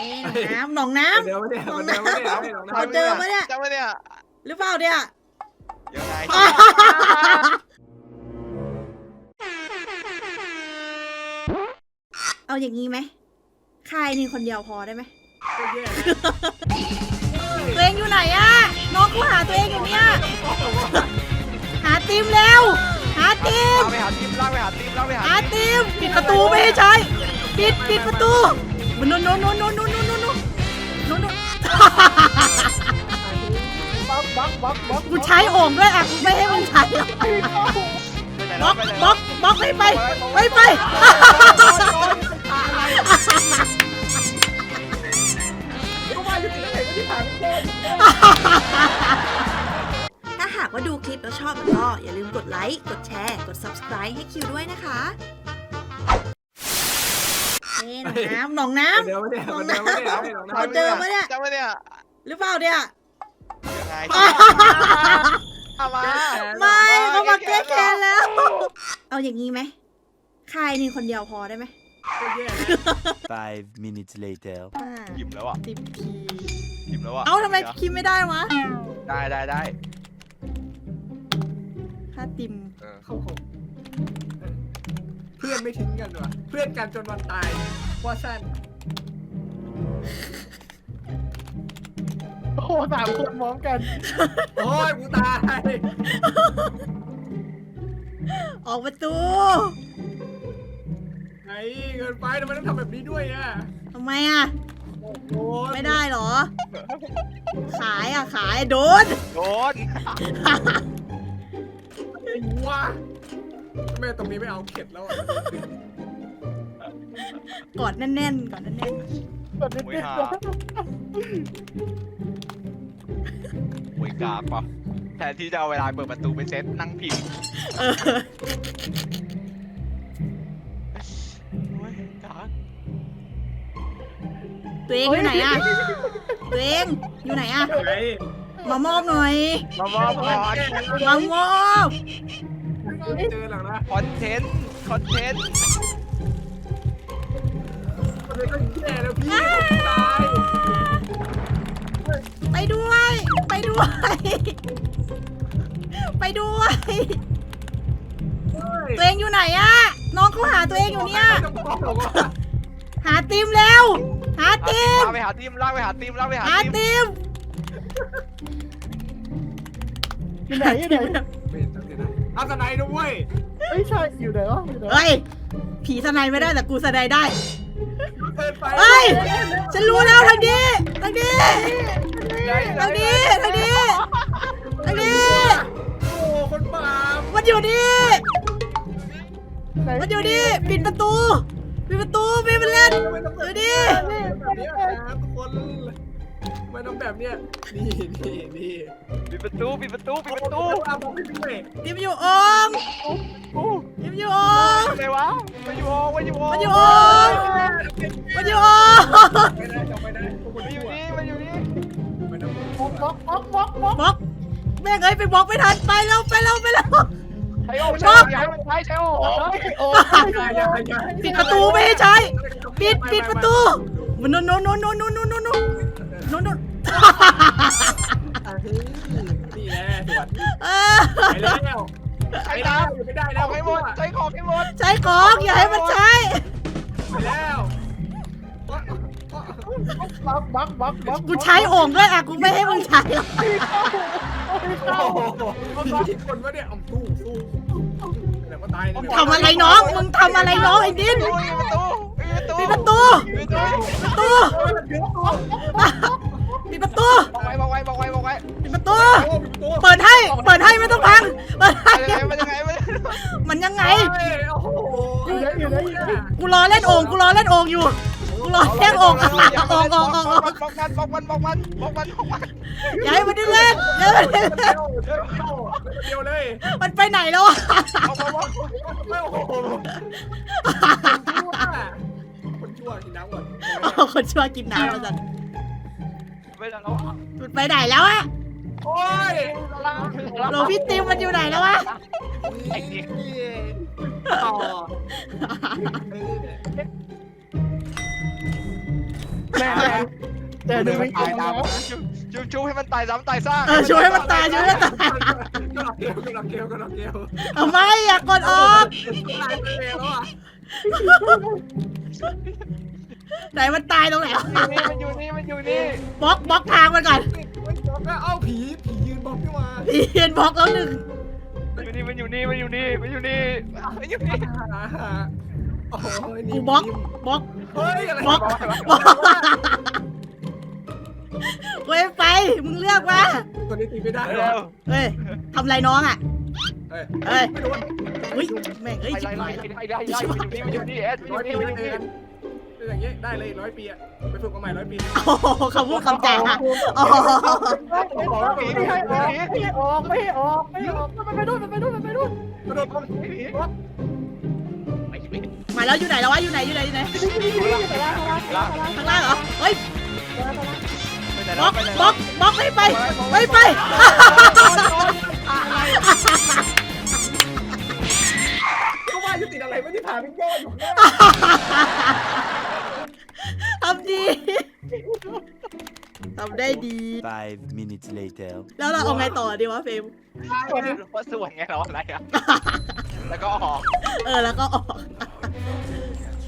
นี่หนองน้ำหนองน้ำเราเจอปะเนี่ยจำไว้เนี่ยหรือเปล่าเนี่ยยังไงเอาอย่างนี้ไหมใครนี่คนเดียวพอได้ไหมตัวเองอยู่ไหนอะน้องกูหาตัวเองอยู่เนี่ย หาทีมเร็วหาทีมลากไปหาทีมลากไปหาทีมลากไปหาหาทีมทีมปิดประตูไม่ให้ใช้ ปิดปิดประตู มันนู้นนู้นนู้นนู้นนู้นนู้นนู้นนู้นนู้นนู้นบล็อกบล็อกบล็อกบล็อกกูใช้โอ่งด้วยอะกูไม่ให้มึงใช้หรอกไปไหนบแล้ล็วอกไปไหนบล็อกบล็อกไม่ไปไม่ไปก็ว่าอยู่ที่ไหนก็ที่ผ่านโคตรถ้าหากว่าดูคลิปแล้วชอบก็อย่าลืมกดไลค์ กดแชร์ กด subscribe ให้คิวด้วยนะคะ นี่หนองน้ำหนองน้เดี๋ยวไม่ได้เดี๋ยวไม่ได้เดี๋ยวไม่ได้เราเจอปะเนี่ย จำไว้เนี่ยำหรือเปล่าเนี่ยยังไงเอามาไม่เขามาแก้แค้นแล้ว เอาอย่างนี้ไหมใครนี่คนเดียวพอได้ไหมไม่แย่นะ Five minutes later. อ่าหยิบแล้วอะสิบทีหยิบแล้วอะเอ้าทำไมคิดไม่ได้วะได้ได้ได้ ค่าติมเออ เข้าหกเพื่อนไม่ทิ้งกันว่ะเพื่อนกันจนวันตายว่าสั้นโอ้โหสามคนพร้อมกัน โอ้ยกูตายออกประตูไอ้เกินไปทำไมต้องทำแบบนี้ด้วยอะทำไมอะ โอ้ยไม่ได้เหรอ ขายอะขายโดน โดน ไอ้วะ แม่ตรงนี้ไม่เอาเข็ดแล้วอะกอดแน่นๆกอดแน่นแบบนี้โวยหาโวยกากปะแทนที่จะเอาเวลาเปิดประตูไปเซ็ตนั่งพิมพ์ๆเออโอ้ยกากตัวเองอยู่ไหนอะตัวเองอยู่ไหนอะไอ้มามอบหน่อยมามอบก่อนมามอบ ไม่เจอหรอกนะคอนเทนต์คอนเทนต์มันเลยก็แย่แล้วพี่ผมตายไปด้วย ไปด้วย ไปด้วย ตัวเองอยู่ไหนอะน้องเขาหาตัวเองอยู่เนี่ยต้องบอกหรอกว่าหาทีมเร็ว หาทีมลากไปหาทีมลากไปหาทีมลากไปหาหาทีมทีมอยู่ไหนอยู่ไหน ไม่เห็นสักทีนะ เอาสไนด์ด้วยไม่ใช่อยู่ไหนวะอยู่ไหนวะเฮ้ย ผีสไนไม่ได้แต่กูสไนได้เกินไปเฮ้ย ฉันรู้แล้วทางนี้ทางนี้ทางนี้ทางนี้ทางนี้โอ้คนบาปมันอยู่นี่ไหนมันอยู่นี่ปิดประตูปิดประตูปิดมันเล่นไม่ต้องอแบบยู่นี้นี่แบบนี้นะทุกคนไม่ต้องแบบเนี้ยนี่นี่นี่ปิดประตูปิดประตูปิดประตูเอาผมไปด้วยทีมอยู่อ่องโอ้ทีมอยู่อ่องอะไรวะมาอยู่โอมาอยู่โอมันอยู่อ่องมันอยู่อ่องไม่ได้จำไม่ได้พวกคนมาอยู่ชั่วนี่มาอยู่นี่ไม่ต้องบล็อกบล็อกบล็อกบล็อกบล็อกแม่งเอ้ยไปบล็อกไม่ทันไปแล้วไปแล้วไปแล้วใช้โอใช้โออย่าให้มันใช้ใช้โอโอ้ยโอ้อย่าอย่าอย่าปิดประตูไม่ให้ใช้ปิดปิดประตูมันนู้นนู้นนู้นนู้นนู้นนู้นนู้น นู้นนู้นนู้นนี่แหละสวนเออไปแล้วใช้ไม่น้ได้ไม่ได้ำแล้เอาวให้หมดใช้ของให้หมดใช้ของอย่าให้มันใช้ ไปแล้วบล็อกบล็อกบล็อกบล็อกกูใช้โอ่งด้วยอะกูไม่ให้มึงใช้หรอกโอ้โหเขาคิดคนว่าเนี่ยเอาสู้สู้แต่ว่าตายทำอะไรน้อง มึงทำอะไรน้องไอ้ดินปิดประตูปิดประตูปิดประตูปิดประตู ปิดประตู บอกไว้บอกไว้บอกไว้บอกไว้ปิดประตู โอ้ตัวเปิดให้ เปิดให้ไม่ต้องพัง เปิดให้ มันยังไงมันยังไงมันยังไงมันยังไง โอ้โหอยู่ไหนอยู่ไหนอยู่ไหนกูรอเล่นโอ่งกูรอเล่นโอ่งอยู่ กูรอเล่นโอ่งอะโอ่งโอ่งโอ่งโอ่งบอกมันบอกมันบอกมันบอกมันบอกมันอย่าให้มันได้เล่นอย่าให้มันได้เล่นเดียวเลยมันไปไหนแล้วอะบอกมันบอกโอ้โหคนชั่วกินน้ำก่อน เอาคนชั่วกินน้ำมาสัน ไม่ได้แล้วมันไปไหนแล้วอะโอ้ยโหลพี่ติมมันอยู่ไหนแล้ววะต่อแม่แม่แต่เดี๋ยวไม่ตายตามแล้วชุบชุบชุบให้มันตายซ้ำตายซากเออช่วยให้มันตายช่วยให้มันตายก็ลักเกลก็ลักเกลก็ลักเกลเอาไม่อยากกดออกตายไปแล้วอะ ไหนมันตายตรงไหนนี่มันอยู่นี่มันอยู่นี่บล็อกบล็อกทางมันก่อนเอ้าผีผียืนบอกพี่มาพี่เห็นบล็อกแล้วหนึ่งมันอยู่นี่มันอยู่นี่มันอยู่นี่มันอยู่นี่มันอยู่นี่โอ้โหกูบล็อกบล็อกเฮ้ยอะไรบล็อกบล็อกเว้ยไปมึงเลือกมาตัวนี้ตีไม่ได้หรเร็อวเฮ้ยทำไรน้องอะเฮ้ยเฮ้ยไม่โดนเฮ้ยแม่งเอ้ยไล่ชิบไล่หายไล่แล้วไล่ไล่มันอยู่นี่มันอยู่นี่เอสมันอร้อยยู่ปีนี่มันอยู่เจอนี่กัน เป็นอย่างเงี้ยได้เลยร้อยปีอะไปฝึกมาใหม่ร้อยปีโอ้โหคำพูดคำจาโอ้โหไม่ให้ออกไม่ให้ออกไม่ให้ออกไม่ให้ออกมันไปนู่นมันไปนู่นมันไปนู่นกระโดดลงมาแล้วอยู่ไหนแล้ววะอยู่ไหนอยู่ไหนอยู่ไหนไปล่างไปล่างไปล่างไปล่างข้างล่างเหรอเฮ้ยไปไหนบล็อกไปไหนบล็อกบล็อกไม่ไปไม่ไปก็ว่าจะติดอะไรไม่ได้ผ่านพี่ย่ออยู่ข้างหน้ ทำได้ดี Five minutes later. แล้วเราเอาไงต่อดีวะเฟรมว่าสวยไงเราอะไรอะ แล้วก็ออกเออแล้วก็ออก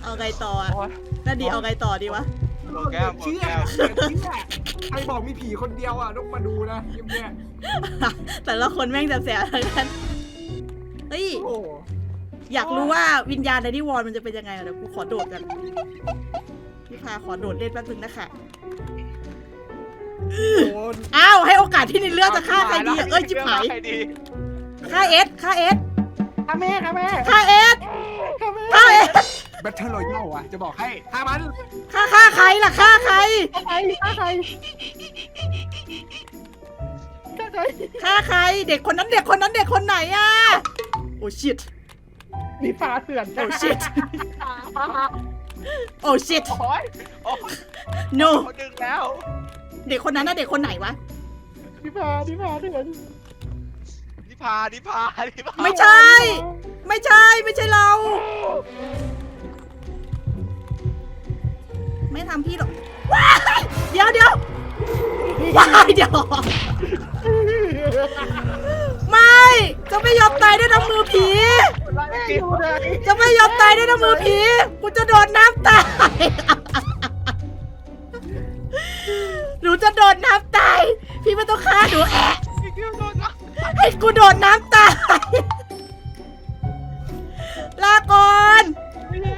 เอาไงต่ออะนั่นดีเอาไงต่อดีวะ โปรแกรมโปรเชี่ยแกรมเชี่ยใครบอกมีผีคนเดียวอะต้องมาดูนะยิ้มเนี่ยแต่ละคนแม่งแสบๆทั้งนั้นเฮ้ย โอ้อยากรู้ว่าวิญญาณในที่วอลมันจะเป็นยังไงอะเดี๋ยวกูขอโดดกันพี่พาขอโดดเล่นแป๊บนึงนะคะโห อ้าวให้โอกาสที่ในเรื่องจะฆ่าใครดีอะเอ้ยจิบหายใครดีฆ่าเอสฆ่าเอสค่ะแม่ค่ะแม่ฆ่าเอสค่ะแม่ฆ่าเอสแบทเทิลรอยัลอะจะบอกให้ถ้ามันฆ่าฆ่าใครล่ะฆ่าใครใครฆ่าใครฆ่าใครฆ่าใครเด็กคนนั้นเด็กคนนั้นเด็กคนไหนอะโอ้ชิตมีฟ้าเถื่อนโอ้ชิตโอ้ชิตโอ้ยโอ้ย no เขาดึงแล้ว เด็กคนนั้นน่ะเด็กคนไหนวะมีฟ้ามีฟ้าเถื่อนนิพานิพานิพาไม่ใช่ ไม่ใช่ไม่ใช่เรา ไม่ทำพี่หรอกว้ายเดี๋ยวเดี๋ยวว้ายเดี๋ยวไม่จะไม่ยอมตายด้วยน้ำมือผี อยู่ไหนจะไม่ยอมตายด้วยน้ำมือผีกูจะโดดน้ำตาย หนูจะโดดน้ำตาย พี่ไม่ต้องฆ่าหนูแอะพี่คิวโดนนะให้กูโดดน้ำตาย ลาก่อน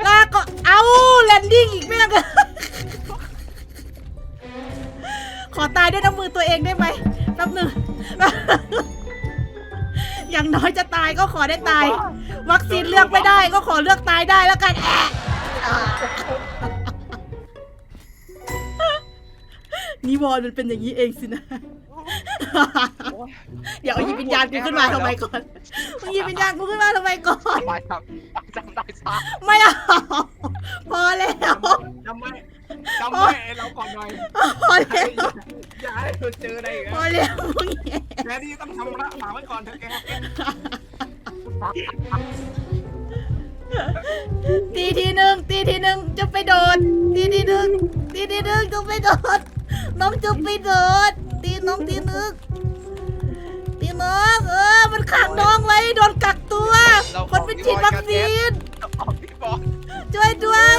ลาก่อนเอาแลนดิ้งอีกแม่งขอตายด้วยน้ำมือตัวเองได้ไหมแป๊บหนึ่งอย่างน้อยจะตายก็ขอได้ตาย วัคซีนเลือกไม่ได้ก็ขอเลือกตายได้แล้วกันแอะ นิวรณ์มันเป็นอย่างนี้เองสินะ เดี๋ยวเอาหยิบวิญญาณกูขึ้นมาทำไมก่อนมึงหยิบวิญญาณกูขึ้นมาทำไมก่อนตายทำจำตายซะไม่เอาพอแล้ว จำไว้จำไว้เราก่อนหน่อยพอแล้ว อย่าให้เธอเจออะไรอีกพอแล้วมึงแย่แกนี่ต้องทำละฝากไว้ก่อนเถอะแกตีทีหนึ่งตีทีหนึ่งจะไปโดดตีทีหนึ่งตีทีหนึ่งจะไปโดด น้องจะไปโดดตีน้องตีหนึ่งตีน้องเออ มันขังน้องไว้โดนกักตัวคนไปฉีดวัคซีนออกพี่บอลช่วยด้วย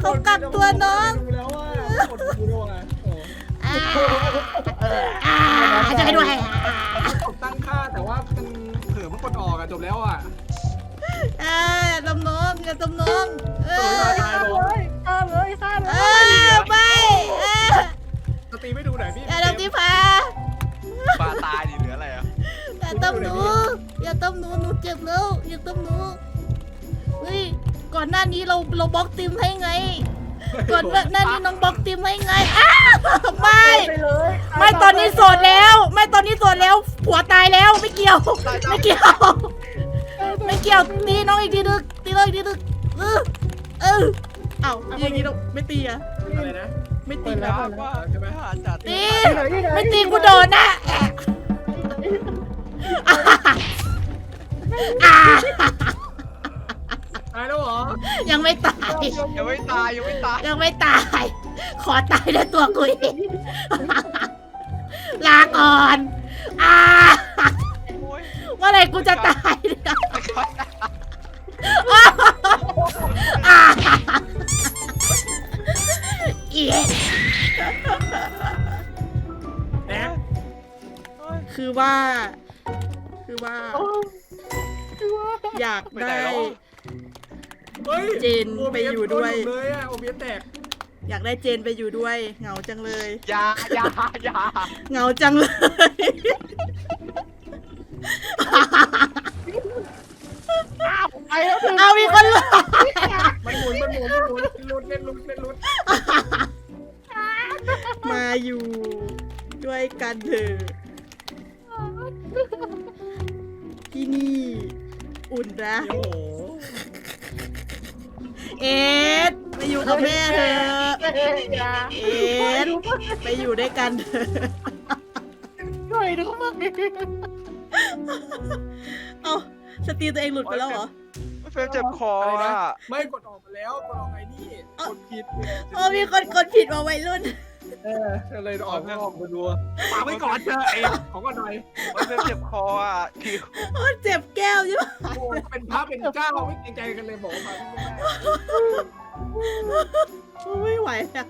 เขากักตัวน้องดูแล้วว่าคนดูด้วยโอ้อ่าอ่าช่วยด้วยกดตั้งค่าแต่ว่ามันเผลอมันกดออกอะจบแล้วอะอ่าอย่าทำน้องอย่าทำน้องเออฆ่าเลยฆ่าเลยฆ่าเลเอยอไม่เออส ตรีไม่ดูหน่อยพี่อย่าทำที่พาปลาตายดิเหลืออะไรอะอย่าทำหนู อย่าทำหนูหนูเจ็บแล้วอย่าทำหนูเฮ้ยก่อนหน้านี้เราเราบล็อกติมให้ไง ก่อนหน้านี้น้องบล็อกติมให้ไงอ้าวไม่ไปเลยไม่ตอนนี้โสดแล้ว ไม่ตอนนี้โสดแล้วผัวตายแล้วไม่เกี่ยว ไม่เกี่ยว ไม่เกี่ยวตีน้องอีกทีนึงตีน้องอีกทีนึงเออเออเอ้าอย่างนี้เราไม่ตีอะอะไรนะไม่ตียากว่าจะไปหาจัดตีไม่ตีกูโดนนะแอะอ่าอ่าอะายแล้วเหรอยังไม่ตาย ยังไม่ตายยังไม่ตายยังไม่ตาย ขอตายด้วยตัวกูเองลาก่อนอ่าโอ้ยเมื่อไหรกูจะตาย ว่า คือว่า อยากไปไหนได้แล้วเฮ้ยเจนไปอยู่ด้วยโเลยอะโอเบียแตกอยากได้เจนไปอยู่ด้วย เหงาจังเลย อยาอยาอยาเหงาจังเลยไปแล้วถึงเอามีคนหลอกมันหมุนมันหมุนมันหมุนลุดเล่นลุดเล่นลุดมาอยู่ ด้วยกันเถอะ ที่นี่ อุ่นนะโอ้โหเอ็ดไปอยู่กับแม่เถอะอย่าเอ็ดไปอยู่ด้วยกันเถอะช่วยดูมั่งเอาสตรีตัวเองหลุดไปแล้วเหรอเฟรมเจ็บคออะ ไม่กดออกมาแล้วกดออกไอ้นี่กดผิด โอ้มีคนกดผิดมาวัยรุ่น เออเลยออกออกมาดูฝากไว้ก่อนเถอะเองของก็หน่อยเฟรมเจ็บคออะคิวโอ้เจ็บแก้วใช่ไหมโอ้เป็นพระเป็นเจ้าไม่เกรงใจกันเลยบอกว่ามาไม่ได้ไม่ไหวอะ